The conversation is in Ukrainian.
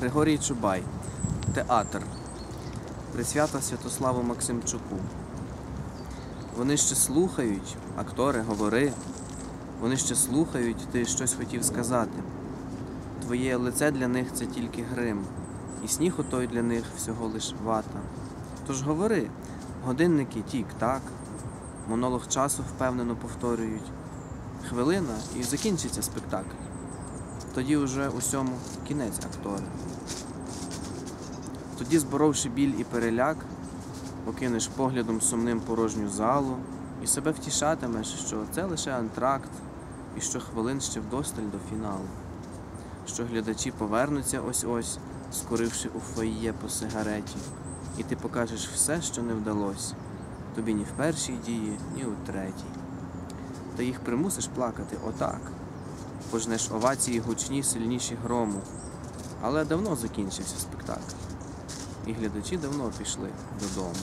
Григорій Чубай. Театр. Присвята Святославу Максимчуку. Вони ще слухають, актори, говори. Вони ще слухають, ти щось хотів сказати. Твоє лице для них це тільки грим, і сніг отой для них всього лиш вата. Тож говори, годинники тік-так, монолог часу впевнено повторюють. Хвилина і закінчиться спектакль. Тоді уже усьому кінець актори. Тоді, зборовши біль і переляк, окинеш поглядом сумним порожню залу і себе втішатимеш, що це лише антракт, і що хвилин ще вдосталь до фіналу, що глядачі повернуться ось-ось, скоривши у фоє по сигареті, і ти покажеш все, що не вдалося, тобі ні в першій дії, ні у третій. Та їх примусиш плакати отак, пожнеш овації гучні, сильніші грому. Але давно закінчився спектакль, і глядачі давно пішли додому.